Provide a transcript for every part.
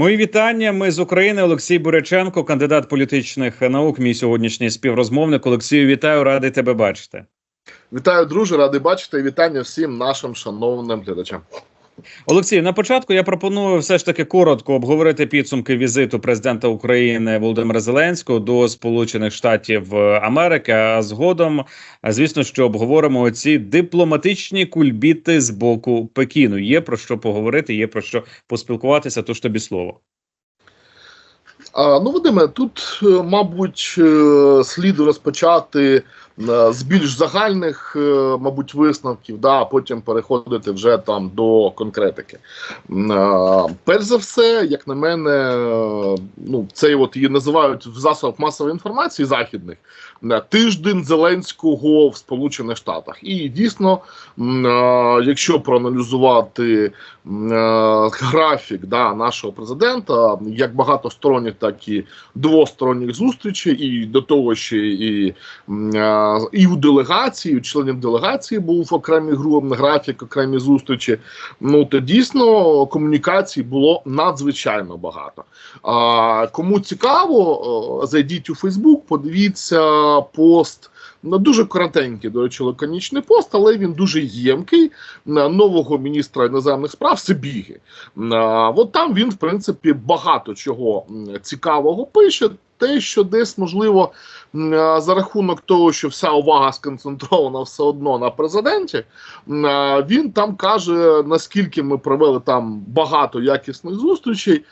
Мої вітання. Ми з України. Олексій Буряченко, кандидат політичних наук. Мій сьогоднішній співрозмовник. Олексію, вітаю, радий тебе бачити. Вітаю, друже, радий бачити і вітання всім нашим шановним глядачам. Олексій, на початку я пропоную все ж таки коротко обговорити підсумки візиту президента України Володимира Зеленського до Сполучених Штатів Америки. А згодом, звісно, що обговоримо ці дипломатичні кульбіти з боку Пекіну. Є про що поговорити, є про що поспілкуватися. Тож тобі слово. А, ну, Вадиме, тут, мабуть, е, слід розпочати е, з більш загальних, е, мабуть, висновків, да, а потім переходити вже там до конкретики. Перш за все, як на мене, ну, це от її називають в засобах масової інформації західних тиждень Зеленського в Сполучених Штатах. І дійсно, якщо проаналізувати графік да, нашого президента, як багатосторонніх, так і двосторонніх зустрічей, і до того ще і і у делегації, у членів делегації був окремий графік, окремі зустрічі. Ну то дійсно комунікацій було надзвичайно багато. А кому цікаво, зайдіть у Фейсбук, подивіться пост. Дуже коротенький, до речі, лаконічний пост, але він дуже ємкий нового міністра іноземних справ Сибіги. От там він, в принципі, багато чого цікавого пише. Те, що десь можливо за рахунок того, що вся увага сконцентрована все одно на президенті, він там каже, наскільки ми провели там багато якісних зустрічей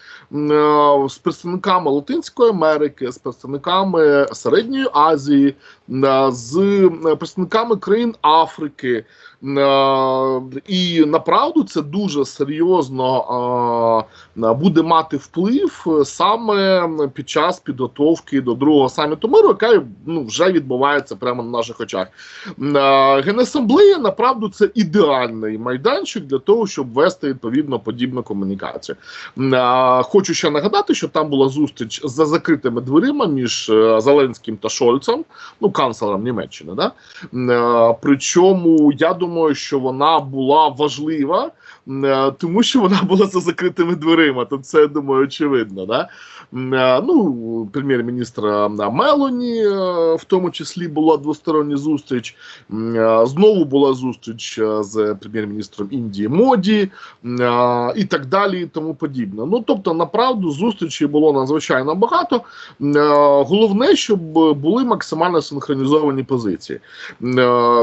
з представниками Латинської Америки, з представниками Середньої Азії, представниками країн Африки. І направду це дуже серйозно буде мати вплив саме під час підготовки до другого саміту миру, яка ну, вже відбувається прямо на наших очах. Генасамблея направду це ідеальний майданчик для того, щоб вести відповідно подібну комунікацію. Хочу ще нагадати, що там була зустріч за закритими дверима між е, Зеленським та Шольцем, ну канцлером Німеччини. Да? Причому я думаю думаю, що вона була важлива, тому що вона була за закритими дверима. Тут це я думаю, очевидно. Да? Е, ну, прем'єр-міністра Мелоні, е, в тому числі була двостороння зустріч. Знову була зустріч з прем'єр-міністром Індії Моді і так далі, і тому подібне. Ну тобто, направду зустрічей було надзвичайно багато. Головне, щоб були максимально синхронізовані позиції.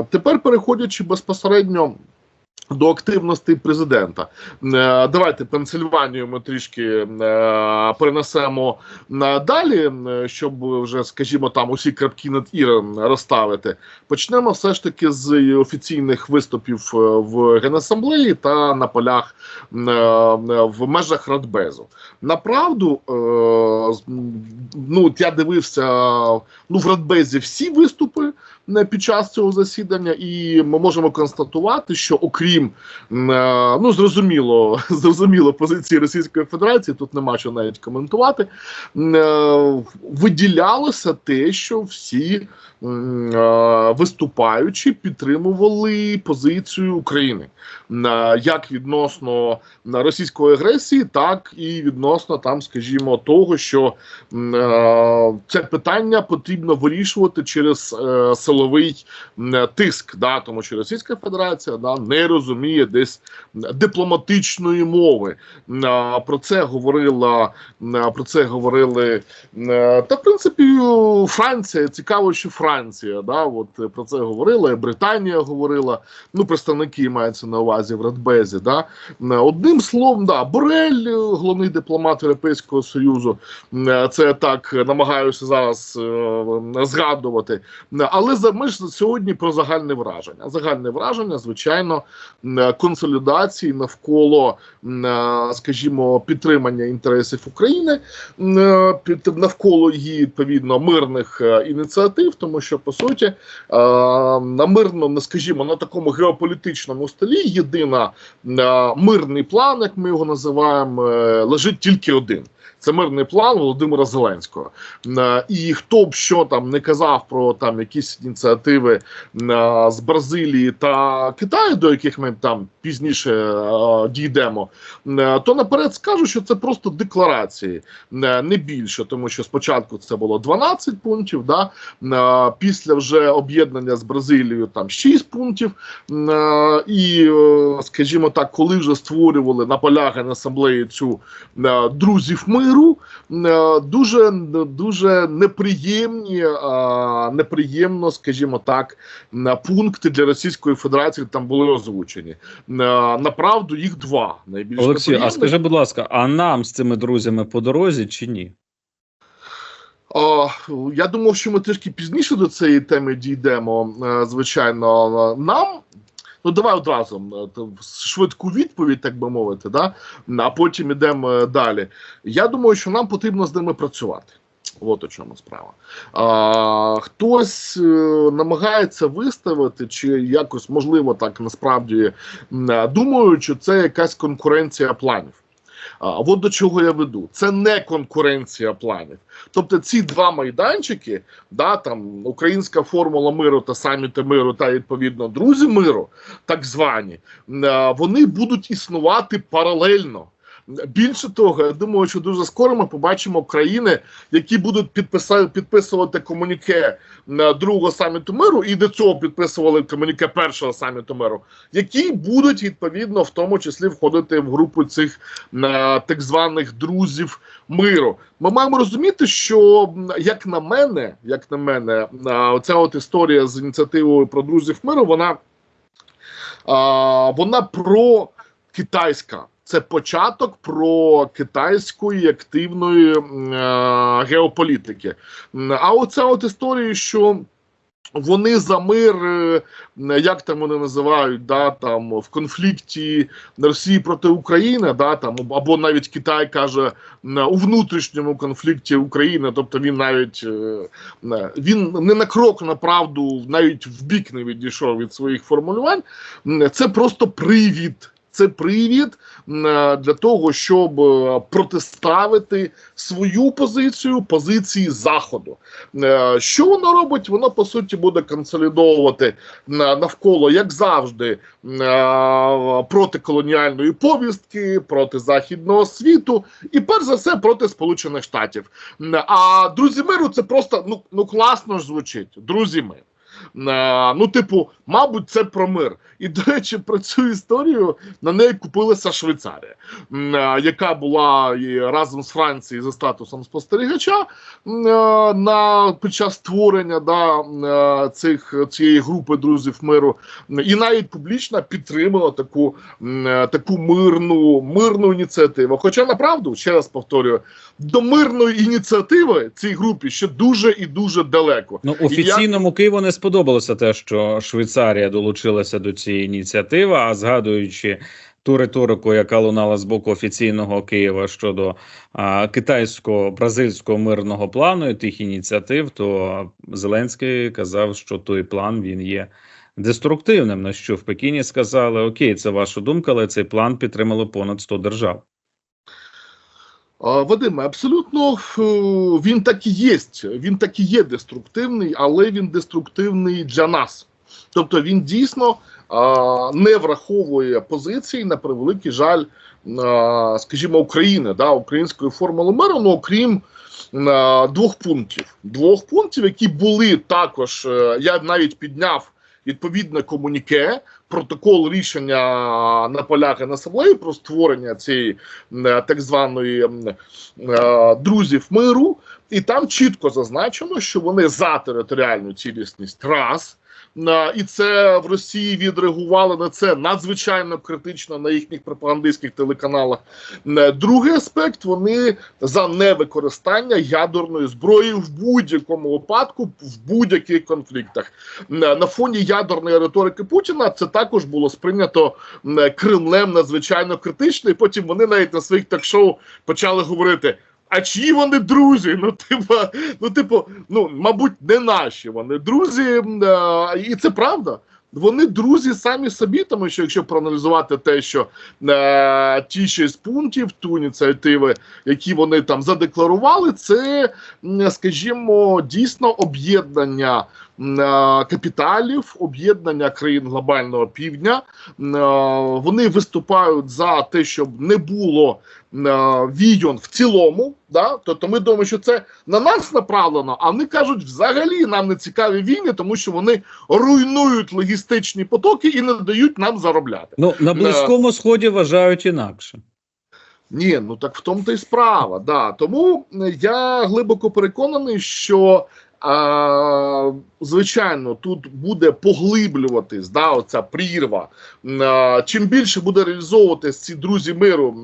Тепер переходячи безпосередньо. До активності президента е, давайте Пенсильванію ми трішки е, перенесемо е, далі, щоб вже, скажімо, там усі крапки над іром розставити. Почнемо все ж таки з офіційних виступів в генасамблеї та на полях в межах Радбезу. Направду, ну я дивився ну в Радбезі всі виступи під час цього засідання, і ми можемо констатувати, що окрім ну зрозуміло, зрозуміло позиції Російської Федерації, тут нема що навіть коментувати. Виділялося те, що всі виступаючі підтримували позицію України як відносно російської агресії, так і відносно там, скажімо, того, що це питання потрібно вирішувати через е, силовий тиск, да, тому що Російська Федерація да, не розуміє десь дипломатичної мови. Про це говорила про це говорили та в принципі Франція. Цікаво, що Франція да, от про це говорила, Британія говорила. Ну, представники маються на увазі в Радбезі. Да. Одним словом, да, Борель, головний дипломат Європейського Союзу, це так намагаюся зараз е, згадувати. Але ми ж сьогодні про загальне враження. Загальне враження, звичайно, консолідації навколо, скажімо, підтримання інтересів України під навколо її відповідно мирних е, ініціатив, тому що по суті на мирному, скажімо, на такому геополітичному столі єдина мирний план, як ми його називаємо, е, лежить тільки один. Це мирний план Володимира Зеленського. Е, І хто б що там не казав про там якісь ініціативи е, з Бразилії та Китаю, до яких ми там пізніше е, дійдемо, е, то наперед скажу, що це просто декларації, е, не більше, тому що спочатку це було 12 пунктів. Да? Після вже об'єднання з Бразилією там 6 пунктів. І, скажімо так, коли вже створювали на полях асамблеї цю друзів миру, дуже дуже неприємні, неприємно, скажімо так, пункти для Російської Федерації там були озвучені. Е, Направду їх два. Найбільш Олексій, а скажи, будь ласка, а нам з цими друзями по дорозі чи ні? О, я думав, що ми трішки пізніше до цієї теми дійдемо. е, Звичайно, нам. Ну, давай одразу е, швидку відповідь, так би мовити, да? а потім йдемо е, далі. Я думаю, що нам потрібно з ними працювати. От у чому справа. А, хтось е, намагається виставити, чи якось можливо так насправді е, думаю, що це якась конкуренція планів. А, от до чого я веду. Це не конкуренція планів. Тобто ці два майданчики, да, там українська формула миру та саміти миру, та відповідно друзі миру, так звані, е, вони будуть існувати паралельно. Більше того, я думаю, що дуже скоро ми побачимо країни, які будуть підписати, підписувати комуніке е, другого саміту миру, і до цього підписували комуніке першого саміту миру, які будуть відповідно в тому числі входити в групу цих е, так званих друзів миру. Ми маємо розуміти, що як на мене, як на мене, е, оця от історія з ініціативою про друзів миру, вона, вона про китайська. Це початок про китайської активної е, геополітики. А оця от історія, що вони за мир, е, як там вони називають, да, там в конфлікті Росії проти України, да, там або навіть Китай каже у внутрішньому конфлікті України, тобто він навіть е, він не на крок на правду, навіть в бік не відійшов від своїх формулювань. Це просто привід. Це привід е, для того, щоб е, протиставити свою позицію позиції Заходу. Е, Що воно робить? Воно по суті буде консолідовувати навколо, як завжди, м, е, проти колоніальної повістки, проти західного світу і перш за все проти Сполучених Штатів. А друзі миру це просто ну, ну класно ж звучить. Друзі. Е, Ну, типу, мабуть, це про мир. І, до речі, про цю історію на неї купилася Швейцарія, е, яка була разом з Францією за статусом спостерігача е, на під час створення да, е, цих цієї групи друзів миру, і навіть публічно підтримала таку, таку мирну, мирну ініціативу. Хоча направду, ще раз повторюю, до мирної ініціативи цій групі ще дуже і дуже далеко. Ну, офіційному Києву не сподобалося те, що Швейцарія долучилася до цієї ініціативи, а згадуючи ту риторику, яка лунала з боку офіційного Києва щодо китайсько-бразильського мирного плану і тих ініціатив, то Зеленський казав, що той план він є деструктивним. На що в Пекіні сказали: Окей, це ваша думка, але цей план підтримало понад 100 держав. Вадиме, абсолютно він так і є. Він так і є деструктивний, але він деструктивний для нас. Тобто він дійсно а, не враховує позиції на превеликий жаль, а, скажімо, України, да, української формули миру, ну окрім а, двох пунктів. Двох пунктів, які були також. е, Я навіть підняв відповідне комуніке, протокол рішення на полях асамблеї про створення цієї так званої е, друзів миру, і там чітко зазначено, що вони за територіальну цілісність раз. І це в Росії відреагували на це надзвичайно критично на їхніх пропагандистських телеканалах. Е, Другий аспект вони за невикористання ядерної зброї в будь-якому випадку, в будь-яких конфліктах. Е, На фоні ядерної риторики Путіна це також було сприйнято е, Кремлем надзвичайно критично, і потім вони навіть на своїх ток-шоу почали говорити. А чиї вони друзі? Ну, типу, ну, типу, ну, мабуть, не наші вони друзі, м, е, і це правда. вони друзі самі собі, тому що якщо проаналізувати те, що е, ті шість пунктів, ту ініціативи, які вони там задекларували, це, скажімо, дійсно об'єднання капіталів, об'єднання країн глобального півдня. Е, Вони виступають за те, щоб не було е, війн в цілому. Да? Тобто ми думаємо, що це на нас направлено, а вони кажуть, взагалі нам не цікаві війни, тому що вони руйнують логістичні потоки і не дають нам заробляти. Ну на близькому сході вважають інакше. Ні, ну так в тому то й справа. Да. Тому е, я глибоко переконаний, що звичайно тут буде поглиблюватись да, оця прірва. Чим більше буде реалізовуватись ці друзі миру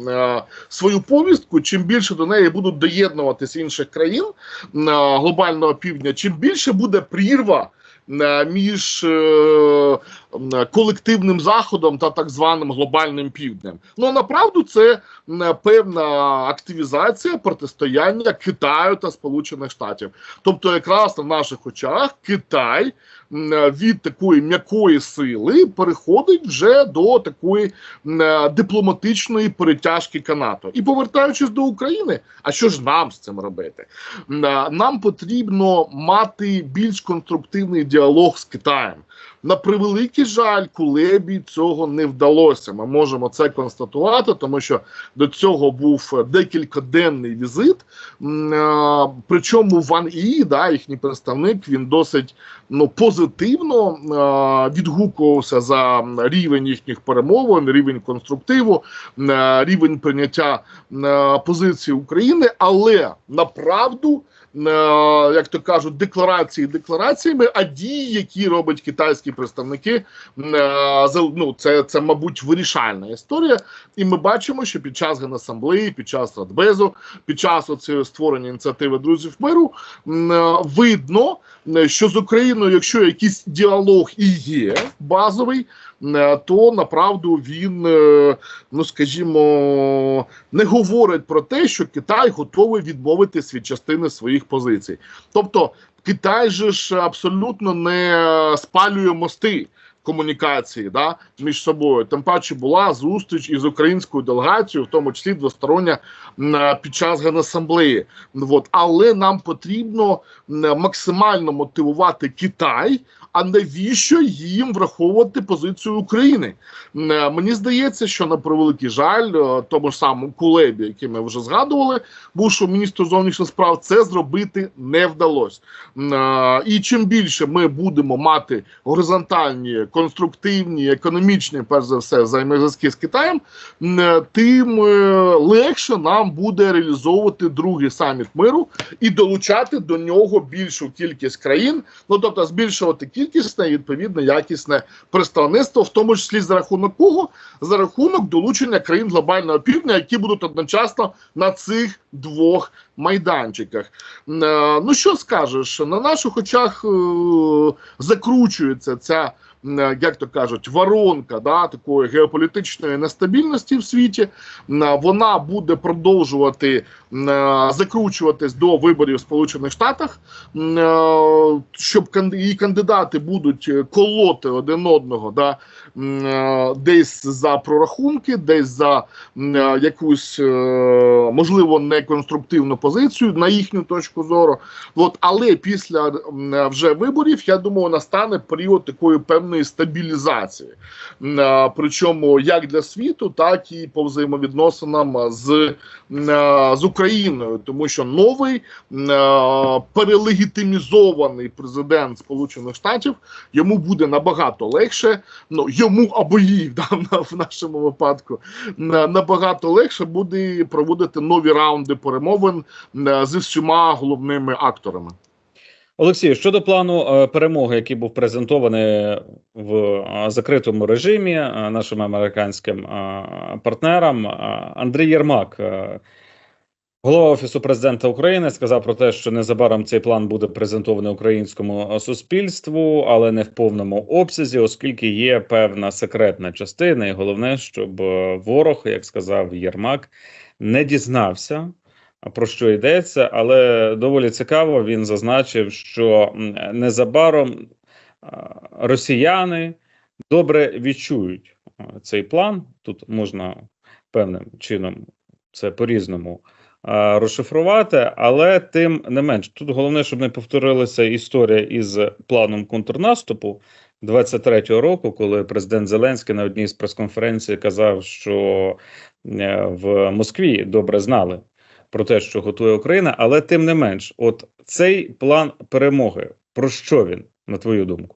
свою повістку, чим більше до неї будуть доєднуватись інших країн глобального півдня, чим більше буде прірва. Між е, колективним заходом та так званим глобальним півднем, ну направду це м, певна активізація протистояння Китаю та Сполучених Штатів. Тобто, якраз на наших очах Китай від такої м'якої сили переходить вже до такої дипломатичної перетяжки канату. І повертаючись до України, а що ж нам з цим робити? Нам потрібно мати більш конструктивний діалог з Китаєм. На превеликий жаль, Кулебі цього не вдалося. Ми можемо це констатувати, тому що до цього був декількаденний візит. Причому Ван І, да, їхній представник, він досить ну, позитивно відгукувався за рівень їхніх перемовин, рівень конструктиву, рівень прийняття позиції України, але направду. е, Як то кажуть, декларації деклараціями, а дії, які робить роблять китайські представники, е, ну, це, це, мабуть, вирішальна історія. І ми бачимо, що під час генасамблеї, під час Радбезу, під час оцього створення ініціативи друзів миру е, видно, е, що з Україною, якщо якийсь діалог і є базовий, то направду він, е, ну скажімо, не говорить про те, що Китай готовий відмовитись від частини своїх позицій. Тобто Китай же ж абсолютно не спалює мости. Комунікації да між собою тим паче була зустріч із українською делегацією, в тому числі двостороння під час генасамблеї. От але нам потрібно максимально мотивувати Китай. А навіщо їм враховувати позицію України? Е, Мені здається, що на превеликий жаль, е, тому ж самому Кулебі, який ми вже згадували, бувшому міністру зовнішніх справ, це зробити не вдалося. Е, І чим більше ми будемо мати горизонтальні, конструктивні, економічні, перш за все, взаємозв'язки з Китаєм, тим легше нам буде реалізовувати другий саміт миру і долучати до нього більшу кількість країн, ну тобто збільшувати кількісне і відповідно якісне представництво, в тому числі за рахунок кого? За рахунок долучення країн глобального півдня, які будуть одночасно на цих двох майданчиках. Е, Ну що скажеш, на наших очах е, закручується ця. М, Як то кажуть, воронка да, такої геополітичної нестабільності в світі, вона буде продовжувати е, закручуватись до виборів в Сполучених Штатах, е, щоб і кандидати будуть е, колоти один одного, да, е, десь за прорахунки, десь за е, якусь е, можливо неконструктивну позицію на їхню точку зору. От, але після е, вже виборів, я думаю, настане період такої певної стабілізації. Е, Причому як для світу, так і по взаємовідносинам з, з Україною, тому що новий перелегітимізований президент Сполучених Штатів йому буде набагато легше. Ну йому або їй в, дам- в нашому випадку набагато легше буде проводити нові раунди перемовин зі всіма головними акторами. Олексію, щодо плану е, перемоги, який був презентований в е, закритому режимі е, нашим американським партнерам, Андрій Єрмак, голова офісу президента України, сказав про те, що незабаром цей план буде презентований українському суспільству, але не в повному обсязі, оскільки є певна секретна частина, і головне, щоб ворог, як сказав Єрмак, не дізнався про що йдеться, але доволі цікаво. Він зазначив, що незабаром росіяни добре відчують цей план. Тут можна певним чином це по-різному розшифрувати, але тим не менш, тут головне, щоб не повторилася історія із планом контрнаступу 23-го року, коли президент Зеленський на одній з прес-конференцій казав, що е, в Москві добре знали про те, що готує Україна, але тим не менш, от цей план перемоги, про що він, на твою думку?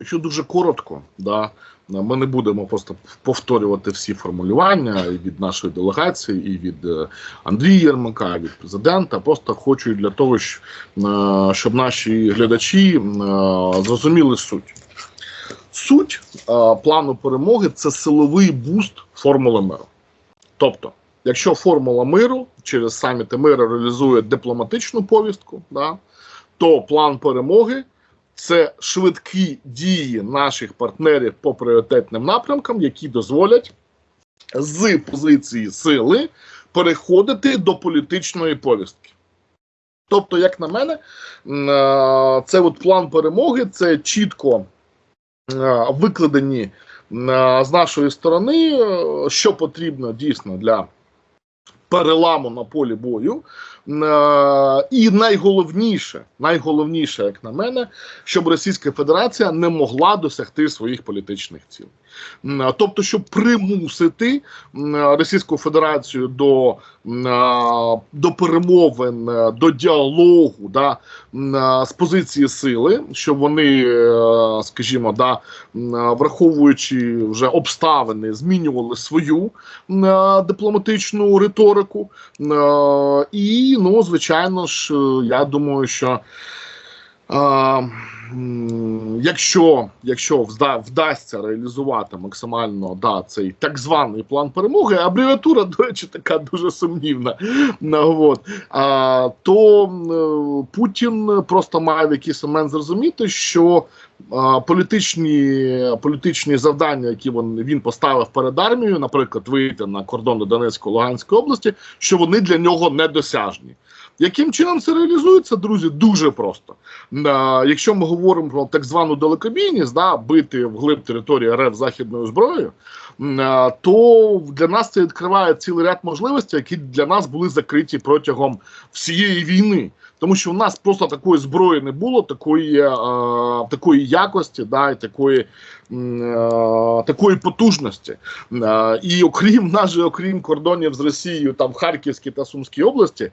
Якщо дуже коротко, да, ми не будемо просто повторювати всі формулювання і від нашої делегації, і від е, Андрія Єрмака, і від президента. Просто хочу для того, е, щоб наші глядачі е, зрозуміли суть. Суть плану перемоги це силовий буст формули миру. Тобто, якщо формула миру через саміти миру реалізує дипломатичну повістку, да, то план перемоги це швидкі дії наших партнерів по пріоритетним напрямкам, які дозволять з позиції сили переходити до політичної повістки. Тобто, як на мене, е, це от план перемоги, це чітко е, викладені з нашої сторони, е, що потрібно дійсно для переламу на полі бою. Е, І найголовніше, найголовніше, як на мене, щоб Російська Федерація не могла досягти своїх політичних цілей. Е, Тобто, щоб примусити е, Російську Федерацію до, до перемовин, до діалогу да, з позиції сили, щоб вони, скажімо, да, враховуючи вже обставини, змінювали свою дипломатичну риторику. Е, Ну, звичайно ж, е, я думаю, що. А, якщо якщо вда, вдасться реалізувати максимально да, цей так званий план перемоги, абревіатура, до речі, така дуже сумнівна. От, а, то м, Путін просто має в якийсь момент зрозуміти, що політичні, політичні завдання, які він, він поставив перед армією, наприклад, вийти на кордони Донецької Луганської області, що вони для нього недосяжні. Яким чином це реалізується, друзі? Дуже просто. Якщо ми говоримо про так звану далекобійність, да, бити вглиб території РФ західною зброєю, то для нас це відкриває цілий ряд можливостей, які для нас були закриті протягом всієї війни. Тому що в нас просто такої зброї не було, такої, е, такої якості, да, і такої, е, такої потужності. Е, і окрім нас окрім кордонів з Росією, там в Харківській та Сумській області, е,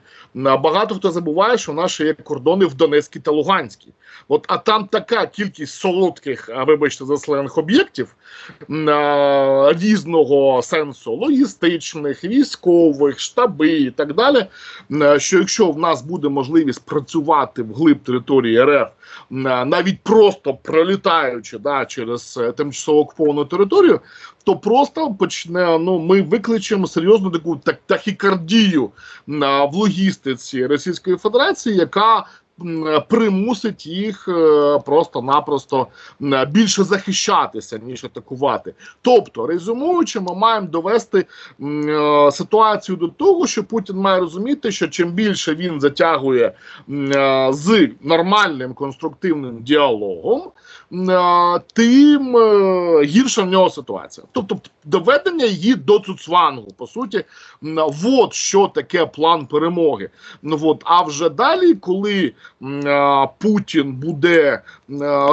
багато хто забуває, що ще є кордони в Донецькій та Луганській. От, а там така кількість солодких, а, вибачте, за сленг об'єктів е, різного сенсу, логістичних, військових, штаби і так далі. Що якщо в нас буде можливість працювати вглиб території РФ, навіть просто пролітаючи да, через е, тимчасово окуповану територію, то просто почне ну ми викличемо серйозну таку так, тахікардію в логістиці Російської Федерації, яка примусить їх е, просто-напросто більше захищатися ніж атакувати. Тобто, резюмуючи, ми маємо довести е, ситуацію до того, що Путін має розуміти, що чим більше він затягує е, з нормальним конструктивним діалогом, тим гірша в нього ситуація. Тобто, доведення її до цуцвангу, по суті, от що таке план перемоги. Ну от, а вже далі, коли Путін буде е,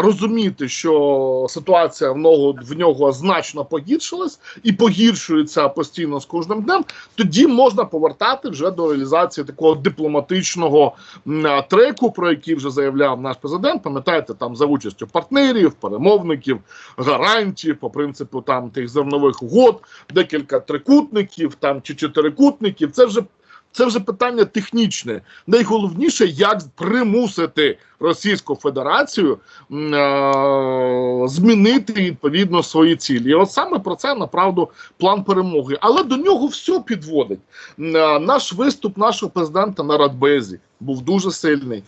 розуміти, що ситуація в нього в нього значно погіршилась і погіршується постійно з кожним днем, тоді можна повертати вже до реалізації такого дипломатичного е, треку, про який вже заявляв наш президент. Пам'ятаєте, там за участю партнерів, перемовників, гарантій, по принципу там тих зернових угод, декілька трикутників там чи чотирикутників. Це вже це вже питання технічне. Найголовніше, як примусити Російську Федерацію е, змінити відповідно свої цілі. І от саме про це направду план перемоги. Але до нього все підводить. Е, Наш виступ нашого президента на Радбезі був дуже сильний.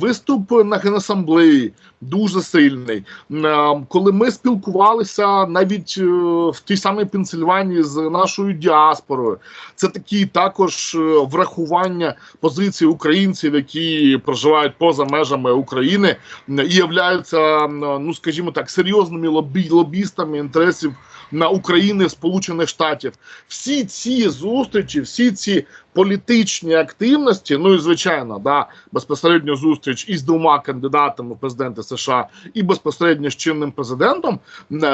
Виступ на генасамблеї дуже сильний. Коли ми спілкувалися навіть е, в тій самій Пенсильванії з нашою діаспорою, це такі також е, врахування позиції українців, які проживають поза межами межами України і являються, ну скажімо так, серйозними лобі, лобістами інтересів на України Сполучених Штатів. Всі ці зустрічі, всі ці політичні активності, ну і звичайно, да, безпосередньо зустріч із двома кандидатами в президенти США і безпосередньо з чинним президентом,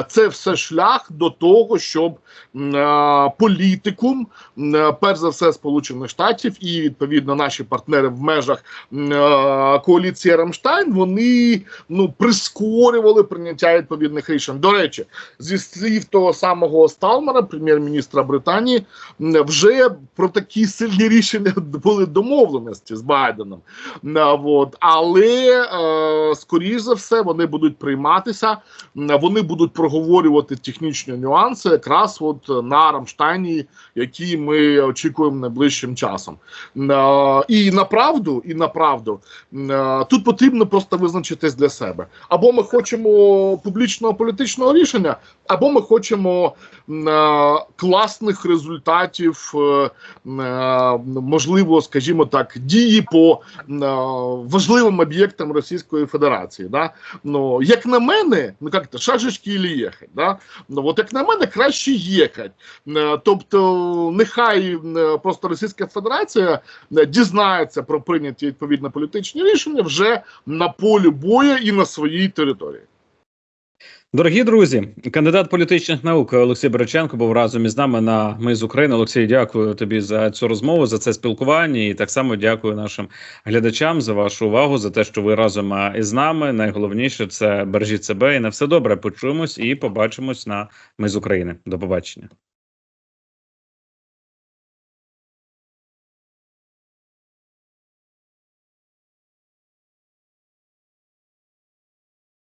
це все шлях до того, щоб е, політикум, е, перш за все, Сполучених Штатів і відповідно наші партнери в межах е, коаліції Рамштайн, вони ну прискорювали прийняття відповідних рішень. До речі, зі слів того самого Сталмера, прем'єр-міністра Британії, вже про такі сильні рішення були домовленості з Байденом. От. Але е, скоріш за все вони будуть прийматися, вони будуть проговорювати технічні нюанси, якраз от на Рамштайні, які ми очікуємо найближчим часом. Е, І направду, і направду, е, тут потрібно просто визначитись для себе. Або ми хочемо публічного політичного рішення, або ми хочемо е, класних результатів, е, е, можливо, скажімо так, дії по важливим об'єктам Російської Федерації. Да? Ну, як на мене, ну як то шашечки і їхати. Да? Ну, от як на мене, краще їхати. Тобто, нехай просто Російська Федерація дізнається про прийняті відповідно політичні рішення вже на полі бою і на своїй території. Дорогі друзі, кандидат політичних наук Олексій Береченко був разом із нами на Ми з України. Олексій, дякую тобі за цю розмову, за це спілкування. І так само дякую нашим глядачам за вашу увагу, за те, що ви разом із нами. Найголовніше це бережіть себе і на все добре. Почуємось і побачимось на Ми з України. До побачення.